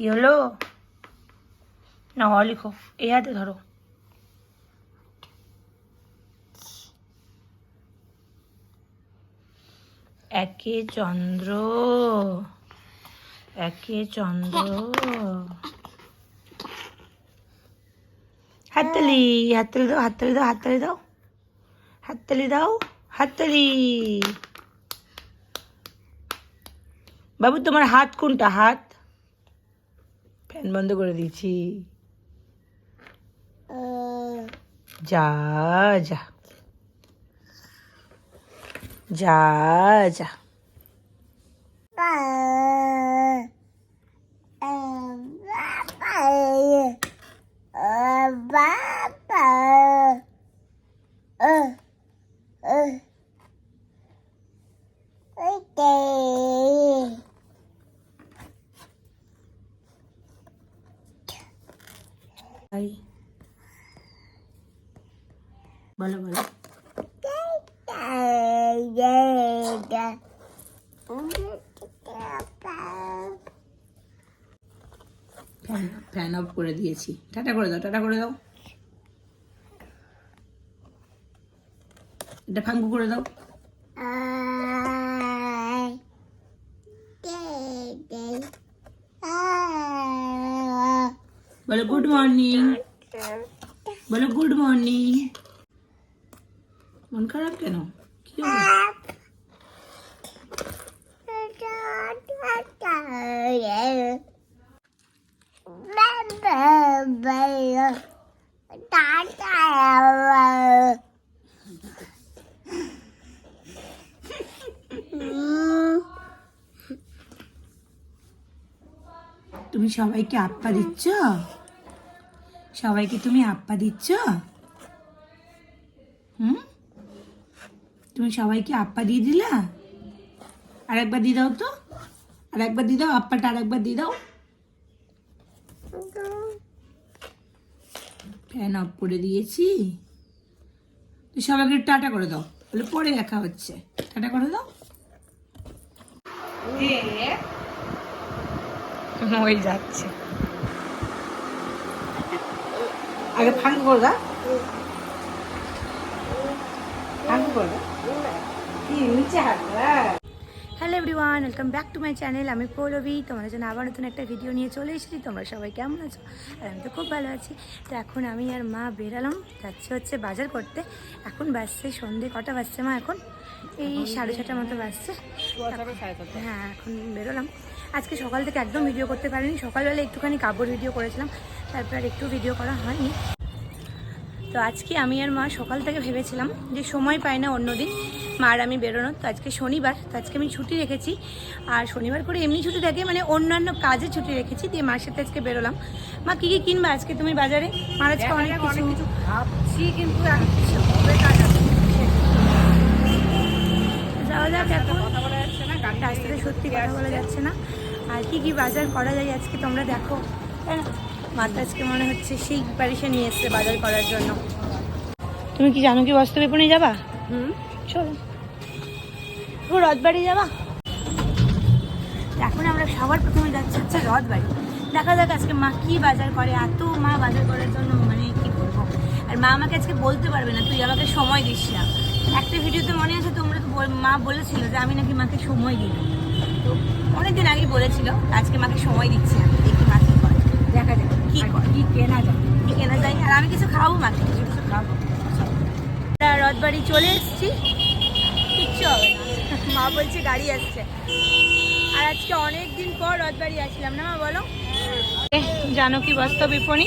কি হলো? না অ লিখো। এই হাতে ধরো। একে চন্দ্র একে চন্দ্র। হাততালি হাততালি দাও হাততালি দাও হাততালি দাও। হাততালি দাও, হাততালি। বাবু, তোমার হাত কোনটা? হাত ফ্যান বন্ধ করে দিয়েছি। যা যা। যা যা। তাই ফ্যান ফ্যান অফ করে দিয়েছি। টাটা করে দাও, টাটা করে দাও। এটা ফাঙ্কু করে দাও। বলো, গুড মর্নিং। বলো, গুড মর্নিং। মন খারাপ কেন? কি তুমি সবাইকে আপ্পা দিচ্ছ? সবাইকে তুমি আপ্পা দিচ্ছ? হুম? তুমি সবাইকে আপ্পা দিয়ে দিলা? আর একবার দিয়ে দাও তো। আর একবার দিয়ে দাও আপ্পাটা আর একবার দিয়ে দাও। ফ্যান অফ করে দিয়েছি। তো সবাইকে টাটা করে দাও। বলে পরে দেখা হচ্ছে। টাটা করে দাও। ওই যাচ্ছে। আগে ফাঁক করে দাও। ফাঁক করে দাও। কি নিচে হাঁটবা? Hello everyone welcome back to my channel আমি পৌলভি তোমাদের জন্য আবার নতুন একটা ভিডিও নিয়ে চলে এসেছি। তোমরা সবাই কেমন আছো? আর আমি তো খুব ভালো আছি। তো এখন আমি আর মা বেরালাম যাচ্ছে হচ্ছে বাজার করতে। এখন বাজছে সন্ধে কটা বাজছে মা এখন? এই সাড়ে ছটার মতো বাজছে। হ্যাঁ এখন বেরোলাম। আজকে সকাল থেকে একদম ভিডিও করতে পারিনি। সকালবেলা একটুখানি কাপড় ভিডিও করেছিলাম তারপর আর একটু ভিডিও করা হয়নি। তো আজকে আমি আর মা সকাল থেকে ভেবেছিলাম যে সময় পাই না অন্যদিন। মা আর আমি বেরোনো তো আজকে শনিবার তো আজকে আমি ছুটি রেখেছি। আর শনিবার করে এমনি ছুটি থাকে মানে অন্যান্য কাজে ছুটি রেখেছি দিয়ে মার সাথে আজকে বেরোলাম। মা কী কী কিনবে আজকে তুমি বাজারে? মার আজকে অনেক কিছু। ভাবছি কিন্তু যাওয়া যাক এখন। রাস্তাতে সত্যি কথা বলা যাচ্ছে না। আর কি কি বাজার করা যায় আজকে তোমরা দেখো। তাই না মাথা আজকে মনে হচ্ছে সেই প্রিপারেশন নিয়ে এসছে বাজার করার জন্য। তুমি কি জানো কি বস্ত্র বিপণী যাবা? হুম। চলো। ও রথবাড়ি যাবা? এখন আমরা সবার প্রথমে যাচ্ছি হচ্ছে রথবাড়ি। দেখা যাক আজকে মা কি বাজার করে এত মা বাজার করার জন্য মানে কি করব? আর মা আমাকে আজকে বলতে পারবে না তুই আমাকে সময় দিস না। একটা ভিডিওতে মনে আছে তোমরা তো মা বলেছিল যে আমি নাকি মাকে সময় দিই। তো অনেকদিন আগেই বলেছিল আজকে মাকে সময় দিচ্ছি আমি দেখি মা কি করে। দেখা যাক কি করে? কি কেনা যায়। কি কেনা যায় আর আমি কিছু খাব মাকে কিছু কিছু খাব। রথবাড়ি চলে এসেছি। কিচ্ছু হবে না। মা বলছে গাড়ি আসছে। আর আজকে অনেক দিন পর রথবাড়ি আসলাম না মা, বলো? জানো কি বস্ত্র বিপণী?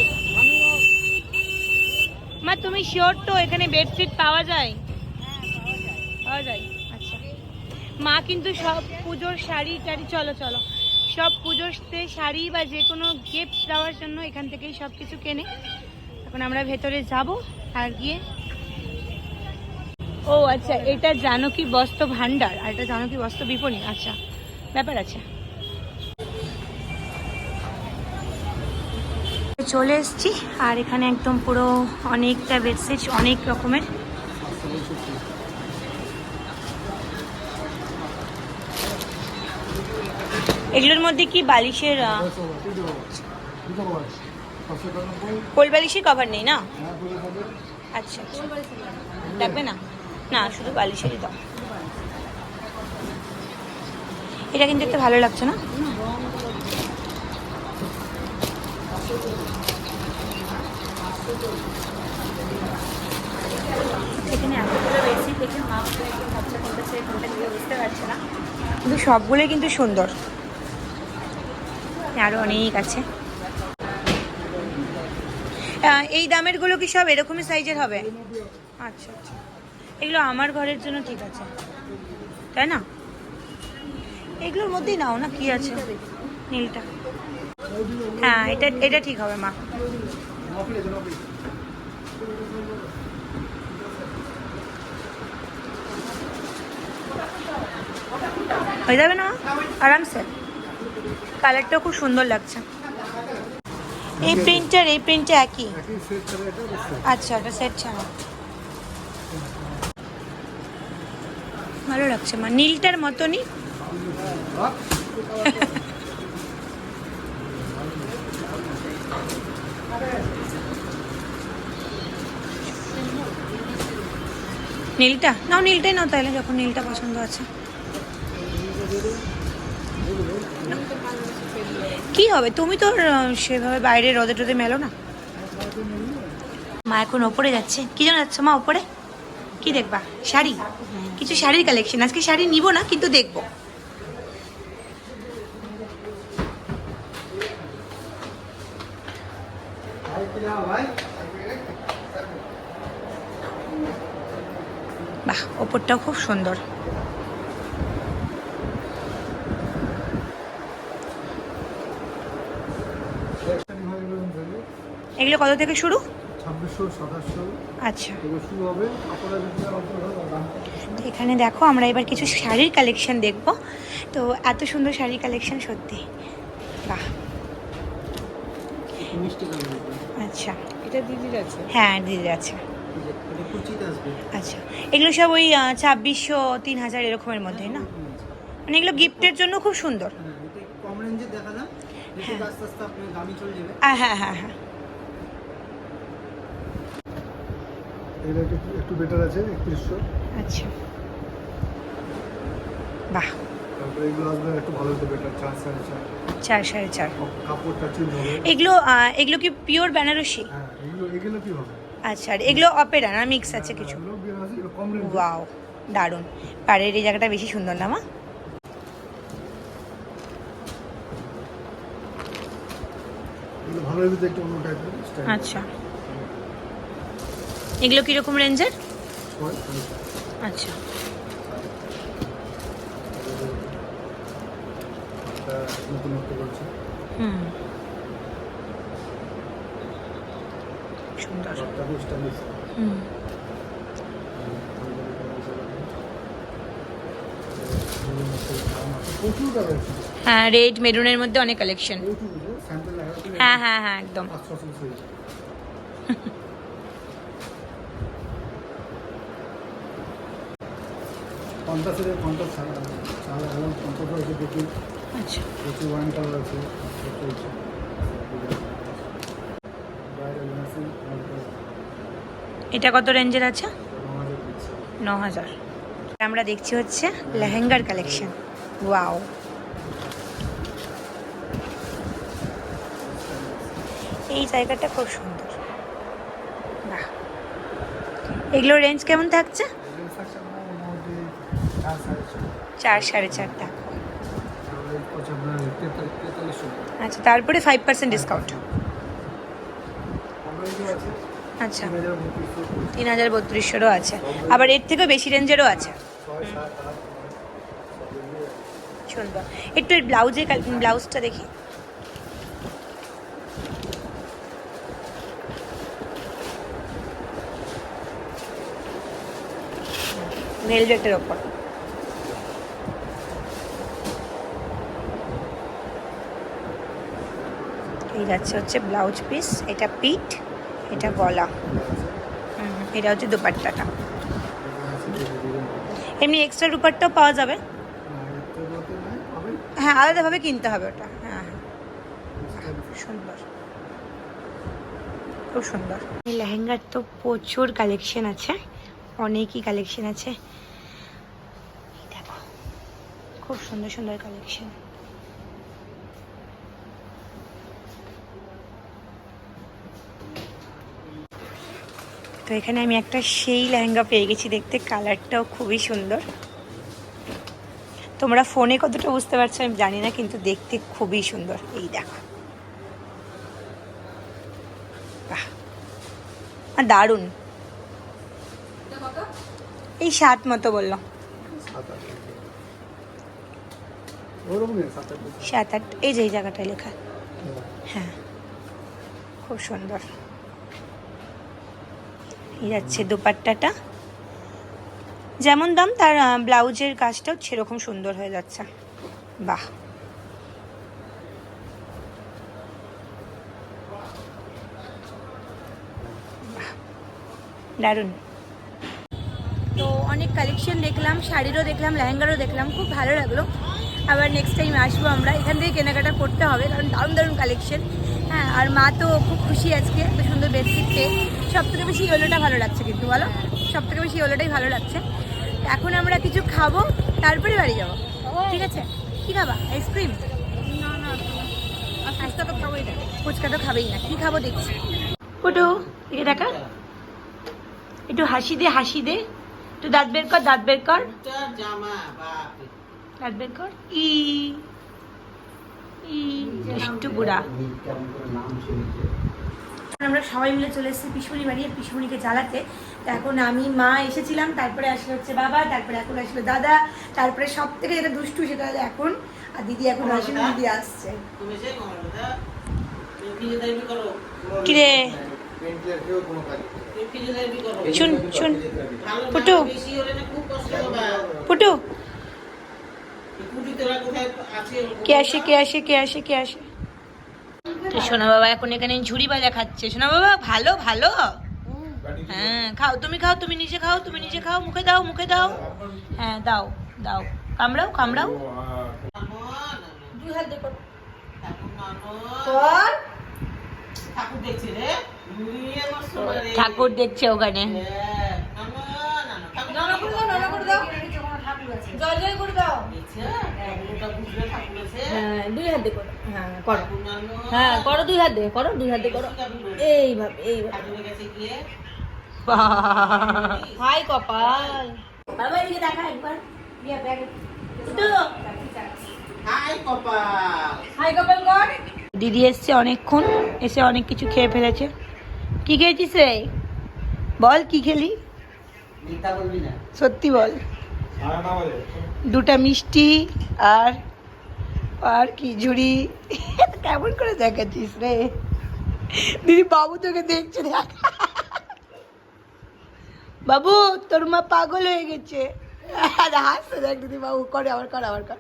মা, তুমি শিওর তো এখানে বেডশিট পাওয়া যায়? পাওয়া যায়। আচ্ছা। মা কিন্তু সব পুজোর শাড়ি টাড়ি, চলো চলো। সব পুজোতে শাড়ি বা যে কোনো গিফট দেওয়ার জন্য এখান থেকেই সব কিছু কেনে। এখন আমরা ভেতরে যাব, আর গিয়ে ও আচ্ছা এটা জানকী বস্ত্র ভান্ডার আর এটা জানকী বস্ত্র বিপণী? আচ্ছা ব্যাপার আছে। চলে এসেছি, আর এখানে একদম পুরো অনেকটা বেডশিট, অনেক রকমের। এগুলোর মধ্যে কি বালিশের কোল বালিশের কভার নেই না? আচ্ছা আচ্ছা। লাগবে না? না শুধু বালিশেরই দাও এটা কিন্তু একটা ভালো লাগছে না? এখানে এতগুলো বেশি দেখে মা ভাবছে কোনটা ছেড়ে কোনটা নিয়ে বুঝতে পারছে না। কিন্তু সবগুলোই কিন্তু সুন্দর। আরও অনেক আছে। এই দামেরগুলো কি সব এরকমই সাইজের হবে? আচ্ছা আচ্ছা। এগুলো আমার ঘরের জন্য ঠিক আছে। তাই না? এগুলোর মধ্যেই নাও না, কি আছে? নীলটা। হ্যাঁ এটা এটা ঠিক হবে, মা। হয়ে যাবে না আরামসে। কালারটাও খুব সুন্দর লাগছে। এই প্রিন্টার, এই প্রিন্টটা একই? আচ্ছা এটা সেট ছাড়া। ভালো লাগছে মা, নীলটার মতনই। নীলটা, নাও নীলটাই নাও তাহলে যখন নীলটা পছন্দ আছে। কি হবে? তুমি তো সেভাবে বাইরে রোদে টোদে মেলো না। মা এখন ওপরে যাচ্ছে। কি জন্য যাচ্ছে মা ওপরে? কি দেখবা? শাড়ি? কিছু শাড়ির কালেকশন আজকে শাড়ি নিব না, কিন্তু দেখব। বাহ, ওপরটাও খুব সুন্দর। এগুলো কত থেকে শুরু? আচ্ছা। এখানে দেখো আমরা এবার কিছু শাড়ির কালেকশন দেখব। তো এত সুন্দর শাড়ির কালেকশন সত্যি। বাহ। আচ্ছা। এটা দিদির আছে? হ্যাঁ দিদি আছে। আচ্ছা। এগুলো সব ওই ছাব্বিশশো তিন হাজার এরকমের মধ্যে না? মানে এগুলো গিফটের জন্য খুব সুন্দর। হ্যাঁ এটা কম রেঞ্জে দেখা না দেখে আস্তে আস্তে আপনার দামি চলে যাবে আহ, হ্যাঁ হ্যাঁ হ্যাঁ এটা একটু বেটার আছে একত্রিশশো। আচ্ছা। বাহ। এগুলো এগুলো এগুলো কি পিওর বেনারসি? হ্যাঁ আচ্ছা আর এগুলো অপেরা না? মিক্স আছে কিছু? কম রেঞ্জ ওয়াও দারুণ। পাড়ের এই জায়গাটা বেশি সুন্দর না মা? আচ্ছা। এগুলো কীরকম রেঞ্জের। আচ্ছা। হুম। হুম। হ্যাঁ রেড, মেরুনের মধ্যে অনেক কালেকশন হ্যাঁ হ্যাঁ হ্যাঁ একদম। পঞ্চাশের পঞ্চাশ ছাড়া ছাড়া এবং পঞ্চাশ আছে দেখি। আচ্ছা। কালার আছে এটা কত রেঞ্জের আছে? ন হাজার আমরা দেখছি হচ্ছে লেহেঙ্গার কালেকশন ওয়াও এই জায়গাটা খুব সুন্দর। বাহ। এগুলোর রেঞ্জ কেমন থাকছে আপনার মোটামুটি চার সাড়ে ছয় চার, সাড়ে চার টাকা। তাহলে হচ্ছে আপনার তেতাল্লিশ তেতাল্লিশশো আচ্ছা তারপরে ফাইভ পার্সেন্ট ডিসকাউন্ট আচ্ছা তিন হাজার বত্রিশশোরও আছে। আবার এর থেকেও বেশি রেঞ্জেরও আছে। সুন্দর একটু এর ব্লাউজের ব্লাউজটা দেখি। ভেলভেটের ওপর। এই যাচ্ছে হচ্ছে ব্লাউজ পিস, এটা পিঠ, এটা গলা। এটা হচ্ছে দুপাট্টাটা। এমনি এক্সট্রা দুপাট্টাও পাওয়া যাবে? হ্যাঁ আলাদাভাবে কিনতে হবে ওটা। হ্যাঁ হ্যাঁ। সুন্দর। খুব সুন্দর। এই লেহেঙ্গার তো প্রচুর কালেকশন আছে। অনেকই কালেকশন আছে। দেখো, খুব সুন্দর সুন্দর কালেকশন এখানে আমি একটা সেই লেহেঙ্গা পেয়ে গেছি, দেখতে কালারটাও খুবই সুন্দর। তোমরা ফোনে কতটা বুঝতে পারছ আমি জানি না, কিন্তু দেখতে খুবই সুন্দর। এই দেখো। বাহ। দারুণ। এই সাত মতো বলল। সাত আট। এই যে এই জায়গাটায় লেখা। হ্যাঁ। খুব সুন্দর। যাচ্ছে দুপাট্টাটা। যেমন দাম তার ব্লাউজের কাজটাও সেরকম সুন্দর হয়ে যাচ্ছে। বাহ। বাহ, দারুণ। তো অনেক কালেকশন দেখলাম শাড়িরও দেখলাম লেহেঙ্গারও দেখলাম খুব ভালো লাগল। আবার নেক্সট টাইম আসব আমরা। এখান থেকে কেনাকাটা করতে হবে কারণ দারুণ দারুণ কালেকশন হ্যাঁ আর মা তো খুব খুশি আজকে এত সুন্দর বেডশিট পেয়ে সব থেকে বেশি ইয়েলোটা ভালো লাগছে কিন্তু বলো? সব থেকে বেশি ইয়েলোটাই ভালো লাগছে। এখন আমরা কিছু খাব তারপরে বাড়ি যাব। ঠিক আছে? কি খাবা? আইসক্রিম ফুচকা তো খাবোই না। কি খাব দেখছি। দেখা। একটু হাসি দে হাসি দে। একটু দাঁত বের কর দাঁত বের কর। দাঁত বের কর। ই। বুড়া। আমরা সবাই মিলে চলে এসেছি পিসমণি বাড়ি পিসমণিকে জ্বালাতে। তো এখন আমি মা এসেছিলাম তারপরে আসলে হচ্ছে বাবা তারপরে এখন আসলো দাদা তারপরে সব থেকে যেটা দুষ্টু সেটা হলো এখন আর দিদি এখন আসলে দিদি আসছে। করো কিরে? পেন্টিয়ার কেউ কোনো কাজ তুমি ফিজিওথেরাপি করো? শুন শুন। ভালো ফুটু। না বেশি হলে না খুব কষ্ট হবে। পুটু। কুটি তোরা কোথায় আছে কে আসে কে আসে কে আসে কে আসে? তো সোনা বাবা এখন এখানে ঝুড়ি ভাজা খাচ্ছে সোনা বাবা ভালো ভালো? হ্যাঁ খাও তুমি খাও তুমি নিজে খাও তুমি নিজে খাও মুখে দাও মুখে দাও। হ্যাঁ দাও দাও। কামড়াও কামড়াও। ঠাকুর দেখছি ওখানে। হ্যাঁ, দুই হাত করো। হ্যাঁ করো। হ্যাঁ করো দুই হাত দিয়ে করো দুই হাত দিয়ে করো। এইভাবে এইভাবে হাই কপাল। বাবা এদিকে দেখা একবার। হাই কপাল। হাই কপাল কর। দিদি এসছে অনেকক্ষণ এসে অনেক কিছু খেয়ে ফেলেছে। কি খেয়েছিস রে? বল কি খেলি? মিথ্যা বলবি না। সত্যি বল। দুটা মিষ্টি আর আর কি ঝুড়ি কেমন করে দেখাচ্ছিস রে? দিদি বাবু তোকে দেখছে, দেখ। বাবু, তোর মা পাগল হয়ে গেছে। হাসছে দেখ দিদি বাবু, করে আবার, কর আবার, কর।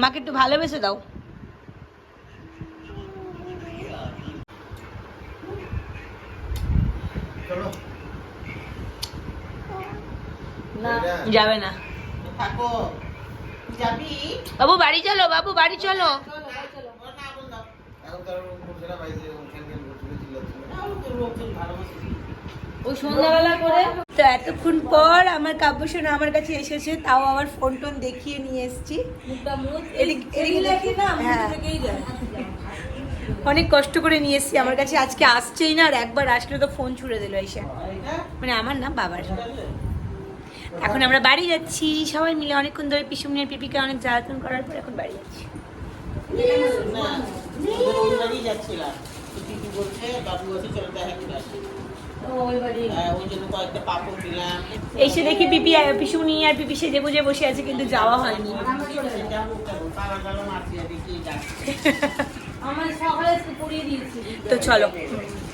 মাকে একটু ভালোবেসে দাও। চলো না যাবে না। থাকো যাবি? বাবু বাড়ি চলো বাবু বাড়ি চলো। ও সন্ধ্যাবেলা করে। তো এতক্ষণ পর আমার কাব্য সোনা আমার কাছে এসেছে তাও আমার ফোন টোন দেখিয়ে নিয়ে এসেছি। এদিক- না হ্যাঁ। অনেক কষ্ট করে নিয়ে এসেছি। আমার কাছে আজকে আসছেই না, আর একবার আসলে তো ফোন ছুড়ে দিল এসে। মানে আমার না, বাবার। এখন আমরা বাড়ি যাচ্ছি, সবাই মিলে অনেকক্ষণ ধরে পিসুমিনের পিপিকে অনেক জ্বালাতন করার পর এখন বাড়ি যাচ্ছি। এসে দেখি পিপি পিসুমনি আর পিপি সেজে বুঝে বসে আছে, কিন্তু যাওয়া হয়নি। তো চলো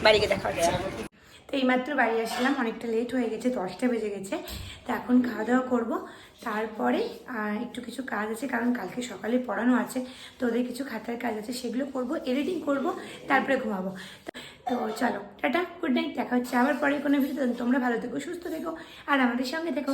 বাড়িকে দেখা হচ্ছে। তো তো এইমাত্র বাড়ি আসলাম অনেকটা লেট হয়ে গেছে দশটা বেজে গেছে। তো এখন খাওয়া দাওয়া করব। তারপরে একটু কিছু কাজ আছে কারণ কালকে সকালে পড়ানো আছে। তো ওদের কিছু খাতার কাজ আছে সেগুলো করব এডিটিং করব তারপরে ঘুমাবো। তো- তো চলো টাটা গুড নাইট দেখা হচ্ছে আবার পরে কোনো ভিডিও তোমরা ভালো থেকো সুস্থ থেকো আর আমাদের সঙ্গে থেকো।